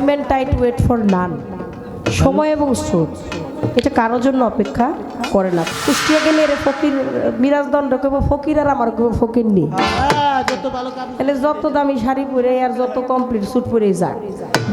Time and tide wait for none সময় এবং স্রোত। এটা কারও জন্য অপেক্ষা করে না। কুষ্টিয়া গেলে রে ফকির মিরাজ দণ্ড কেবো ফকির আর আমার কেবো ফকির নেই। হ্যাঁ, যত তাহলে যত দামি শাড়ি পরে আর যত কমপ্লিট স্যুট পরে যাক।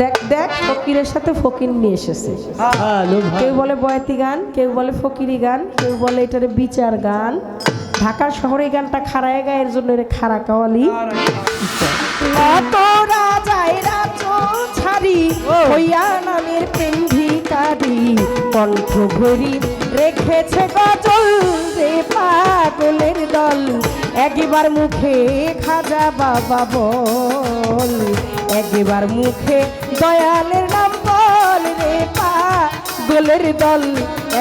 দেখ দেখ ফকিরের সাথে ফকির নিয়ে এসেছে। হ্যাঁ কেউ বলে বয়াতি গান কেউ বলে ফকিরি গান কেউ বলে এটারে বিচার গান। ঢাকার শহরে গানটা খাড়ায় গায়ের জন্য খাড়া কাওয়ালি। হইয়া নামের প্রেম ভিকারি কণ্ঠ ঘড়ি রেখেছে গজল রে পাগলের দল। একবার মুখে খাজা বাবা বল একবার মুখে দয়ালের নাম বল রে পাগলের দল।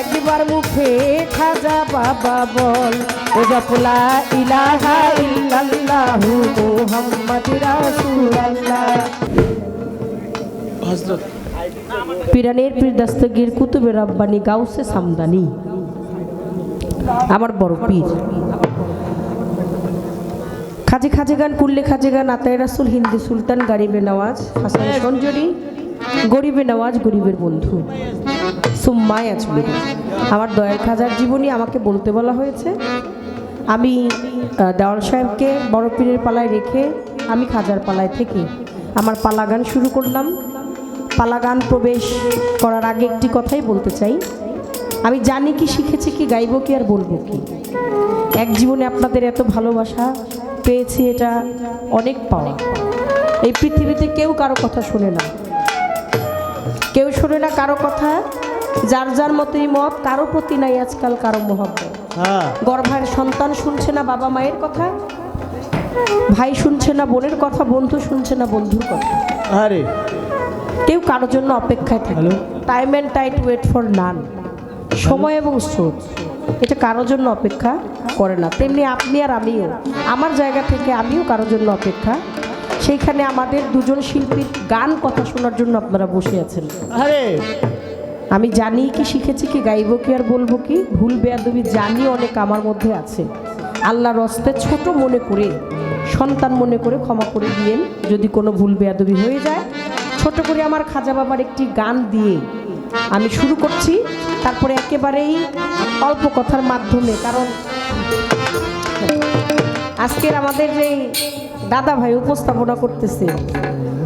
একবার মুখে খাজা বাবা বল ও জপলা ইলাহা ইল্লাল্লাহু মুহাম্মাদ রাসূলুল্লাহ। হজরত। পিরানের পীর দস্তগীর কুতুবের রব্বানি গাউসে সামদানি। আমার বড় পীর। খাজে খাজে গান কুল্লে খাজে গান আতায় রাসুল হিন্দি সুলতান গারিবে নওয়াজ হাসান সঞ্জরি গরিবে নওয়াজ গরিবের বন্ধু। সুম্মায় আজমির আমার দয়াল খাজার জীবনী আমাকে বলতে বলা হয়েছে। আমি দেওয়াল সাহেবকে বড় পীরের পালায় রেখে আমি খাজার পালায় থেকে আমার পালা গান শুরু করলাম। পালা গান প্রবেশ করার আগে একটি কথাই বলতে চাই। আমি জানি কি শিখেছি, কি গাইবো কি আর বলব কি। এক জীবনে আপনাদের এত ভালোবাসা পেয়েছি, এটা অনেক পাওয়া। এই পৃথিবীতে কেউ কারও কথা শোনে না। কেউ শোনে না কারও কথা। যার যার মতোই মত কারও প্রতি নাই আজকাল কারও মহব্বত। হ্যাঁ। গর্ভের সন্তান শুনছে না বাবা মায়ের কথা? ভাই শুনছে না বোনের কথা? বন্ধু শুনছে না বন্ধুর কথা? আরে। কেউ কারোর জন্য অপেক্ষায় থাকে। Time and tide wait for none সময় এবং স্রোত। এটা কারোর জন্য অপেক্ষা করে না। তেমনি আপনি আর আমিও। আমার জায়গা থেকে আমিও কারোর জন্য অপেক্ষা। সেইখানে আমাদের দুজন শিল্পীর গান কথা শোনার জন্য আপনারা বসে আছেন। আরে। আমি জানি কি, শিখেছি কি, গাইবো কি আর বলব কি? ভুল বেয়াদবি জানি অনেক আমার মধ্যে আছে। আল্লাহর রস্তে ছোট মনে করে, সন্তান মনে করে ক্ষমা করে দিয়েন। যদি কোনো ভুল বেয়াদবি হয়ে যায়, ছোট করে আমার খাজা বাবার একটি গান দিয়ে আমি শুরু করছি। তারপরে একেবারেই অল্প কথার মাধ্যমে, কারণ আজকের আমাদের যে দাদা ভাই উপস্থাপনা করতেছে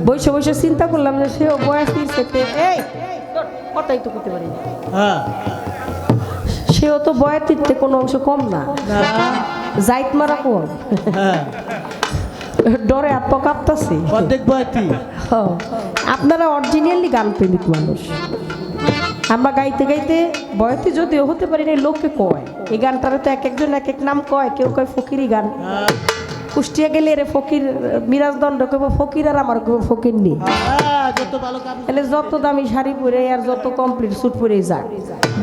বসে বসে চিন্তা করলাম যে সেও বয়সীর সেতে এই কথাই তো করতে পারি হ্যাঁ। সেও তো বয়াতিতে কোনো অংশ কম না। জাইত মারা কম। হ্যাঁ। ডরে আত্ম কাঁপতাছে। হ্যাঁ। আপনারা অরিজিনালি গান প্রেমিক মানুষ। আমরা গাইতে গাইতে বয়তে যদিও হতে পারি না লোককে কয়। এই গানটারে তো এক একজন এক এক নাম কয় কেউ কয় ফকিরি গান। কুষ্টিয়া গেলে রে ফকির মিরাজ দণ্ড কেবো ফকির আর আমার কেবো ফকির নেই হ্যাঁ, তাহলে যত দামি শাড়ি পরে আর যত কমপ্লিট স্যুট পরে যাক।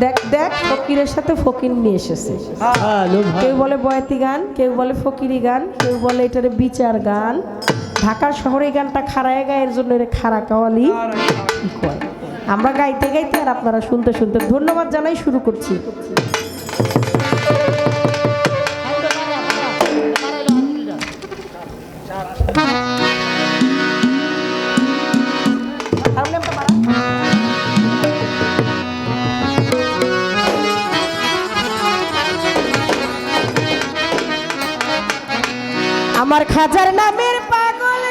দেখ দেখ ফকিরের সাথে ফকির নিয়ে এসেছে। হ্যাঁ কেউ বলে বয়াতি গান কেউ বলে ফকিরি গান কেউ বলে এটারে বিচার গান। ঢাকার শহরে গানটা খাড়ায় গায় এর জন্য এর খাড়া কাওয়ালি কয়। আমরা গাইতে গাইতে আর আপনারা শুনতে শুনতে ধন্যবাদ জানাই শুরু করছি। আমার খাজার নামের পাগল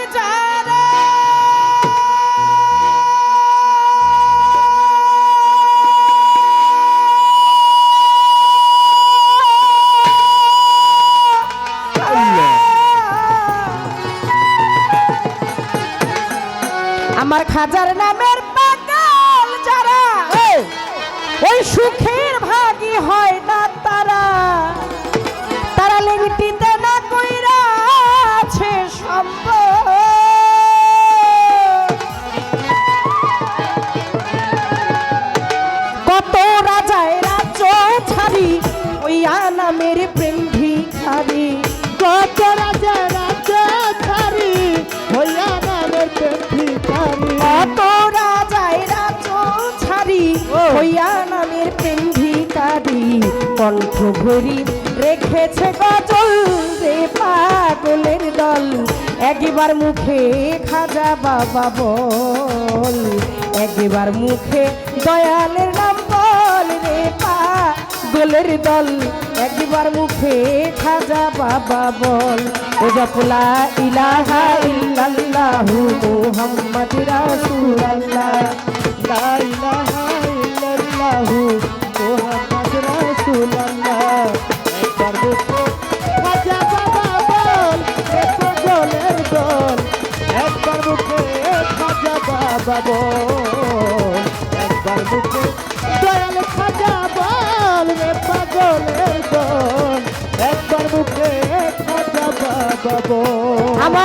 আমার খাজার নামের পাগল যারা। ওই সুখের ভাগী হয় ছাড়ি ওই নামের প্রেম ভিখারি। কত রাজা রাজা ছাড়ি হইয়া নামের প্রেম ভিখারি। কত রাজায় রাজ্য ছাড়ি হইয়া নামের প্রেম ভিখারি। কণ্ঠ ভরি রেখেছে গজল রে পাগলের দল। একবার মুখে খাজা বাবা বল একবার মুখে দয়ালের নাম গোলের দল, একবার মুখে খাজা বাবা বল। ওজা জপলা ইলাহা ইল্লাল্লাহু মুহাম্মদ রাসূলুল্লাহ। লা ইলাহা ইল্লাল্লাহু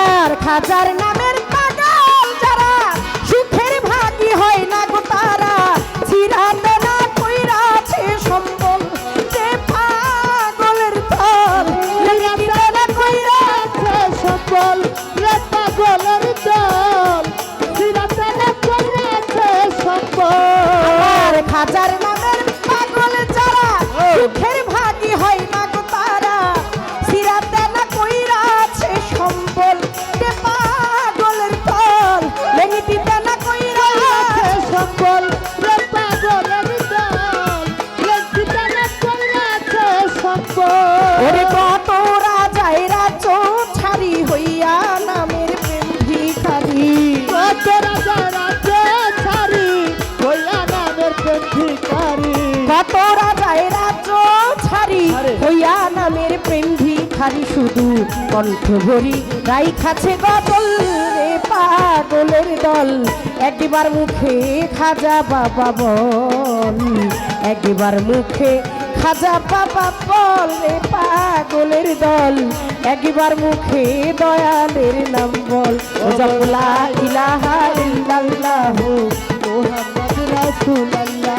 আমার খাজার নামের পাগল যারা সুখের ভাগী হয় না গো তারা। কত রাজায় রাজ ছাড়ি হইয়া নামের প্রেম ভিখারি শুধু কণ্ঠ ভরি। রাই খাছে গদল রে পাগলের দল। একবার মুখে খাজা বাবা বল। একবার মুখে খাজা বাবা বল রে পাগলের দল। একবার মুখে দয়ালের নাম বল। ও জপলা ইলাহা ইল্লাল্লাহু মোহাম্মদ রাসূলুল্লাহ।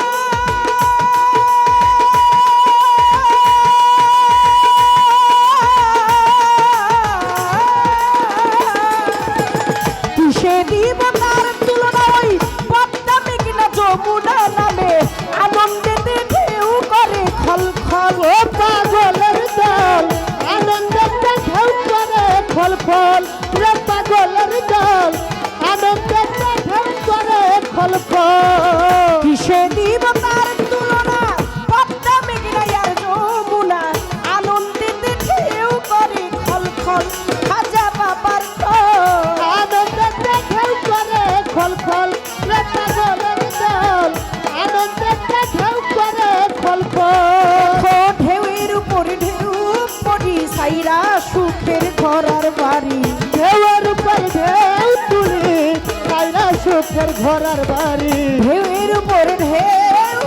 করে সুখের ঘরার বাড়ি। ঢেউয়ের উপর ঢেউ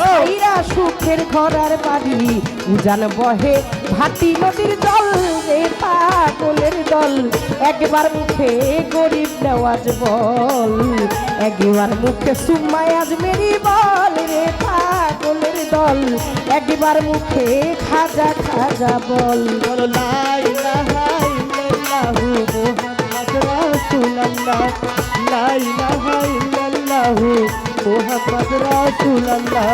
সাইরা সুখের ঘরার বাড়ি। উজান বহে ভাটি নদীর জল রে পাগলের দল। একবার মুখে গরিব নেওয়াজ বল একবার মুখে সুম্মায় আজ মেরি বল রে পাগলের দল। একবার মুখে খাজা খাজা বল। বলো লা ইলাহা ইল্লাল্লাহু মুহাম্মাদ রাসূলুল্লাহ। ইলাহা ইল্লাল্লাহু, মুহাম্মাদ রাসূলুল্লাহ।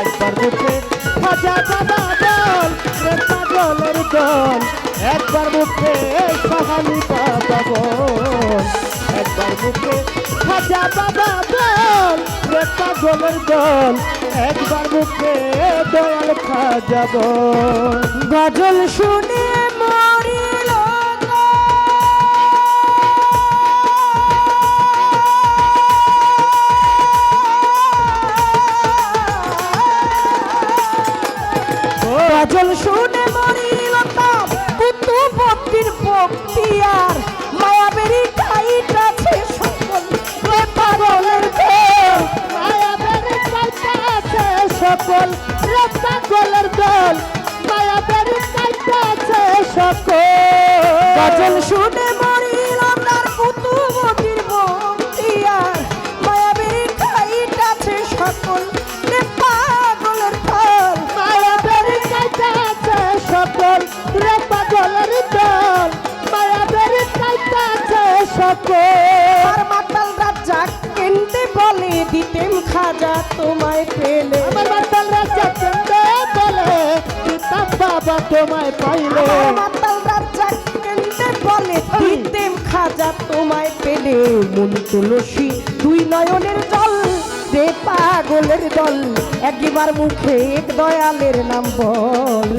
একবার মুখে খাজা বাবা বল রে পাগলের দল। একবার মুখে সাহালি বাবা বল একবার মুখে খাজা বাবা বল রে পাগলের দল। একবার মুখে দয়াল খাজা বল গজল শুনে সকল গজল শুনে তার মায়াবেরি খাইটাছে সকল রে পাগলের ফল মায়াবের কাইতাছে সকল রে পাগলের দল। মায়াবের কাইতাছে সকল। আর মাতাল রাজ্জাক কেন্দ্রে বলে দিতেম খাজা তোমায় পেলে। আমার মাতাল রাজা কেন্দ্রে বলে পিতা বাবা তোমায় পাইলে। মাতাল কেন্দ্রে বলে দিতেম খাজা তোমায় পেলে মন তুলসী। দুই নয়নের জল রে পাগলের দল একবার মুখে এক দয়ালের নাম বল।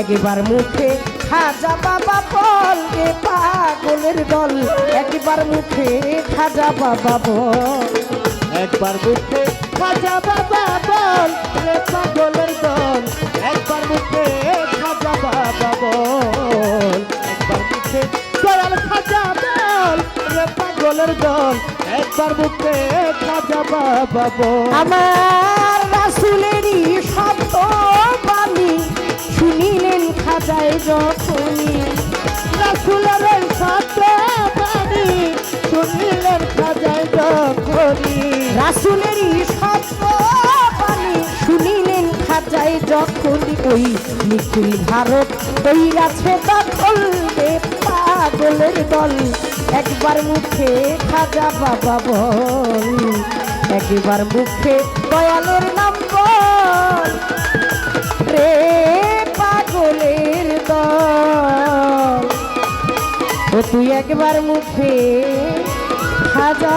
একবার মুখে খাজা বাবা বল রে পাগলের দল একবার মুখে খাজা বাবা বল। একবার মুখে খাজা বাবা বল রে পাগলের দল। একবার মুখে খাজা বাবা বল একবার মুখে দয়াল খাজা বল রে পাগলের দল। একবার মুখে খাজা বাবা বল আমার রাসুলেরই শব্দ বাণী শুনিলেন খাজায় যখনই। রাসুলের সাথে বাণী শুনিলেন খাজায় যখনই। শব্দ বাণী শুনিলেন খাজায় যখনই ওই নিখিল ভারত তৈরাছে দখল রে পাগলের দল, একবার মুখে খাজা বাবা বল, একবার মুখে দয়ালের নাম বল, রে পাগলের দল। ও তুই একবার মুখে খাজা